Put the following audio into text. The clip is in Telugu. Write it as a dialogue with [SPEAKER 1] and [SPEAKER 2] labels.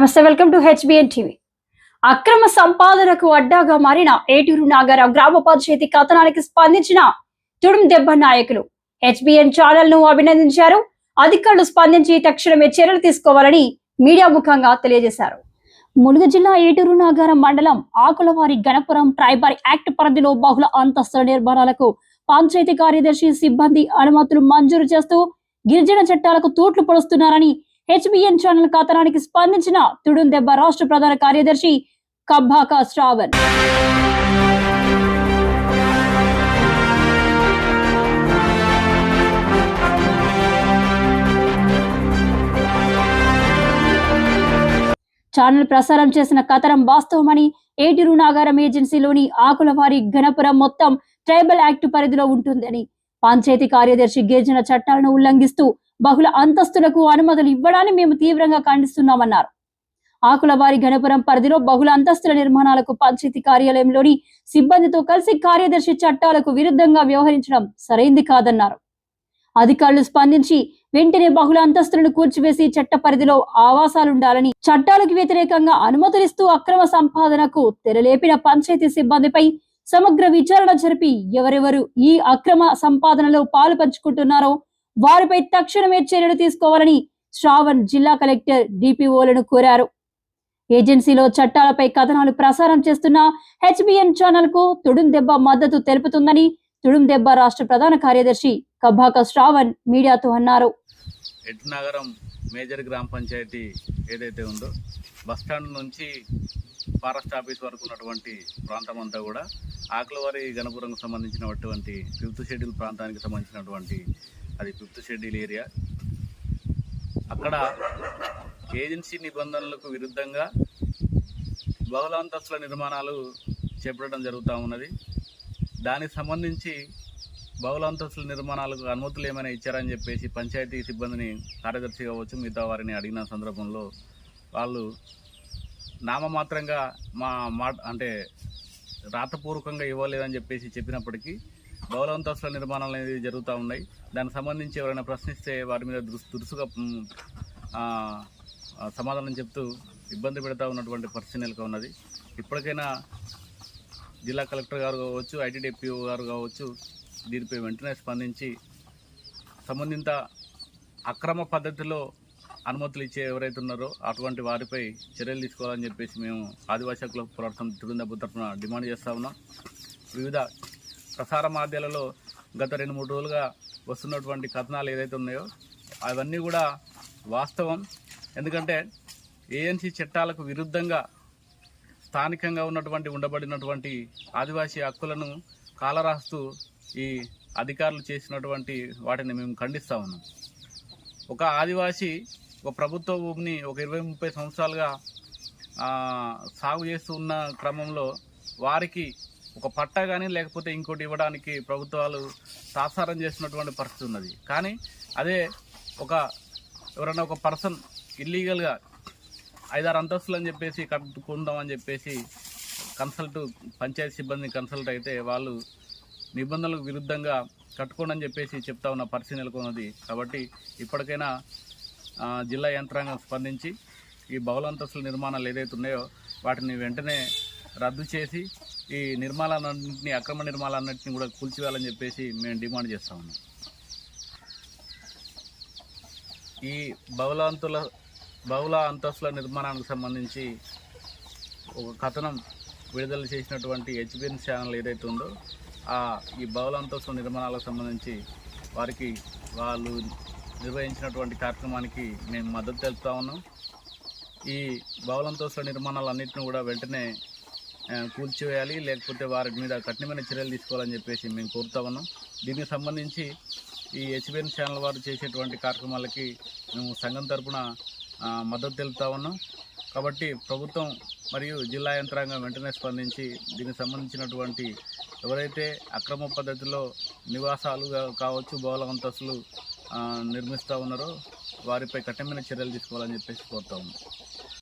[SPEAKER 1] నమస్తే వెల్కమ్ టు హెచ్బిఎన్ టీవీ. అక్రమ సంపాదనకు అడ్డాగా మారిన ఏటూరు నాగర గ్రామ పంచాయతీ కథనానికి స్పందించిన తుడుం దెబ్బ నాయకులు. హెచ్బిఎన్ ఛానల్ను అభినందించారు. అధికారులు స్పందించి తక్షణమే చర్యలు తీసుకోవాలని మీడియా ముఖంగా తెలియజేశారు. ములుగు జిల్లా ఏటూరు నాగారం మండలం ఆకులవారి గణపురం ట్రైబల్ యాక్ట్ పరిధిలో బహుళ అంతస్తుల నిర్మాణాలకు పంచాయతీ కార్యదర్శి సిబ్బంది అనుమతులు మంజూరు చేస్తూ గిరిజన చట్టాలకు తూట్లు పొడుస్తున్నారని హెచ్బిఎన్ ఛానల్ కథనానికి స్పందించిన తుడుం దెబ్బ రాష్ట్ర ప్రధాన కార్యదర్శి కబ్బాక శ్రావణ్. ఛానల్ ప్రసారం చేసిన కథనం వాస్తవమని ఏటిరు నాగారం ఏజెన్సీలోని ఆకులవారి గణపురం మొత్తం ట్రైబల్ యాక్ట్ పరిధిలో ఉంటుందని. పంచాయతీ కార్యదర్శి గిరిజన చట్టాలను ఉల్లంఘిస్తూ బహుళ అంతస్తులకు అనుమతులు ఇవ్వడాన్ని మేము తీవ్రంగా ఖండిస్తున్నామన్నారు. ఆకులవారి గణపురం పరిధిలో బహుళ అంతస్తుల నిర్మాణాలకు పంచాయతీ కార్యాలయంలోని సిబ్బందితో కలిసి కార్యదర్శి చట్టాలకు విరుద్ధంగా వ్యవహరించడం సరైంది కాదన్నారు. అధికారులు స్పందించి వెంటనే బహుళ అంతస్తులను కూల్చివేసి చట్ట పరిధిలో ఆవాసాలుండాలని చట్టాలకు వ్యతిరేకంగా అనుమతులిస్తూ అక్రమ సంపాదనకు తెరలేపిన పంచాయతీ సిబ్బందిపై సమగ్ర విచారణ జరిపి ఎవరెవరు ఈ అక్రమ సంపాదనలో పాలు పంచుకుంటున్నారో వారిపై తక్షణమే చర్యలు తీసుకోవాలని శ్రావణ్ జిల్లా కలెక్టర్ డిపిఓలను కోరారు. ఏజెన్సీలో చట్టాలపై కథనాలు ప్రసారం చేస్తున్న హెచ్బిఎన్ ఛానల్కు తుడుం దెబ్బ మద్దతు తెలుపుతుందని తుడుం దెబ్బ రాష్ట్ర ప్రధాన కార్యదర్శి కబాక శ్రావణ్ మీడియాతో అన్నారు.
[SPEAKER 2] నగరం మేజర్ గ్రామ పంచాయతీ ఏదైతే ఉందో బస్టాండ్ నుంచి ఫారెస్ట్ ఆఫీస్ వరకు ఉన్నటువంటి ప్రాంతం అంతా కూడా ఆకులవారి గణపురంకు సంబంధించినటువంటి ఫిఫ్త్ షెడ్యూల్ ప్రాంతానికి సంబంధించినటువంటి అది ఫిఫ్త్ షెడ్యూల్ ఏరియా. అక్కడ ఏజెన్సీ నిబంధనలకు విరుద్ధంగా బహుళ అంతస్తుల నిర్మాణాలు చేపట్టడం జరుగుతూ ఉన్నది. దానికి సంబంధించి బహుళ అంతస్తుల నిర్మాణాలకు అనుమతులు ఏమైనా ఇచ్చారని చెప్పేసి పంచాయతీ సిబ్బందిని కార్యదర్శి కావచ్చు మిగతా వారిని అడిగిన సందర్భంలో వాళ్ళు నామమాత్రంగా మా మాట అంటే రాతపూర్వకంగా ఇవ్వలేదని చెప్పేసి చెప్పినప్పటికీ బహుళ నిర్మాణాలు అనేది జరుగుతూ ఉన్నాయి. దానికి సంబంధించి ఎవరైనా ప్రశ్నిస్తే వారి మీద దురుసుగా సమాధానం చెప్తూ ఇబ్బంది పెడతా ఉన్నటువంటి పరిస్థితి నెలకొ ఉన్నది. ఇప్పటికైనా జిల్లా కలెక్టర్ గారు కావచ్చు ఐటీడీపీఓ గారు కావచ్చు దీనిపై వెంటనే స్పందించి సంబంధిత అక్రమ పద్ధతిలో అనుమతులు ఇచ్చే ఎవరైతే ఉన్నారో అటువంటి వారిపై చర్యలు తీసుకోవాలని చెప్పేసి మేము ఆదివాసీ హక్కుల పోరాటం తిరుందబ్బు తరఫున డిమాండ్ చేస్తా ఉన్నాం. వివిధ ప్రసార మాధ్యాలలో గత రెండు మూడు రోజులుగా వస్తున్నటువంటి కథనాలు ఏదైతే ఉన్నాయో అవన్నీ కూడా వాస్తవం. ఎందుకంటే ఏఎన్సీ చట్టాలకు విరుద్ధంగా స్థానికంగా ఉన్నటువంటి ఉండబడినటువంటి ఆదివాసీ హక్కులను కాలరాస్తూ ఈ అధికారులు చేసినటువంటి వాటిని మేము ఖండిస్తా ఉన్నాం. ఒక ఆదివాసీ ఒక ప్రభుత్వ భూమిని ఒక ఇరవై ముప్పై సంవత్సరాలుగా సాగు చేస్తూ ఉన్న క్రమంలో వారికి ఒక పట్టా కానీ లేకపోతే ఇంకోటి ఇవ్వడానికి ప్రభుత్వాలు తాత్సారం చేసినటువంటి పరిస్థితి ఉన్నది. కానీ అదే ఒక ఎవరైనా ఒక పర్సన్ ఇల్లీగల్గా ఐదారు అంతస్తులు అని చెప్పేసి కట్టుకుందామని చెప్పేసి కన్సల్ట్ పంచాయతీ సిబ్బందిని కన్సల్ట్ అయితే వాళ్ళు నిబంధనలకు విరుద్ధంగా కట్టుకోండి అని చెప్పేసి చెప్తా ఉన్న పరిస్థితి నెలకొన్నది. కాబట్టి ఇప్పటికైనా జిల్లా యంత్రాంగం స్పందించి ఈ బహుళ అంతస్తుల నిర్మాణాలు ఏదైతే ఉన్నాయో వాటిని వెంటనే రద్దు చేసి ఈ నిర్మాణాలన్నింటినీ అక్రమ నిర్మాణాలన్నింటినీ కూడా కూల్చివేయాలని చెప్పేసి మేము డిమాండ్ చేస్తా ఉన్నాం. ఈ బహుళ అంతుల బహుళ అంతస్తుల నిర్మాణానికి సంబంధించి ఒక కథనం విడుదల చేసినటువంటి హెచ్బిఎన్ ఛానల్ ఏదైతే ఉందో ఆ ఈ బహుళ అంతస్తుల నిర్మాణాలకు సంబంధించి వారికి వాళ్ళు నిర్వహించినటువంటి కార్యక్రమానికి మేము మద్దతు తెలుపుతా ఉన్నాం. ఈ బహుళంతస్తుల నిర్మాణాలన్నింటినీ కూడా వెంటనే కూల్చివేయాలి లేకపోతే వారి మీద కఠినమైన చర్యలు తీసుకోవాలని చెప్పేసి మేము కోరుతా ఉన్నాం. దీనికి సంబంధించి ఈ హెచ్బిఎన్ ఛానల్ వారు చేసేటువంటి కార్యక్రమాలకి మేము సంఘం తరపున మద్దతు తెలుపుతా ఉన్నాం. కాబట్టి ప్రభుత్వం మరియు జిల్లా యంత్రాంగం వెంటనే స్పందించి దీనికి సంబంధించినటువంటి ఎవరైతే అక్రమ పద్ధతిలో నివాసాలు కావచ్చు బహుళ అంతస్తులు నిర్మిస్తూ ఉన్నారో వారిపై కఠినమైన చర్యలు తీసుకోవాలని చెప్పేసి కోరుతా ఉన్నాం.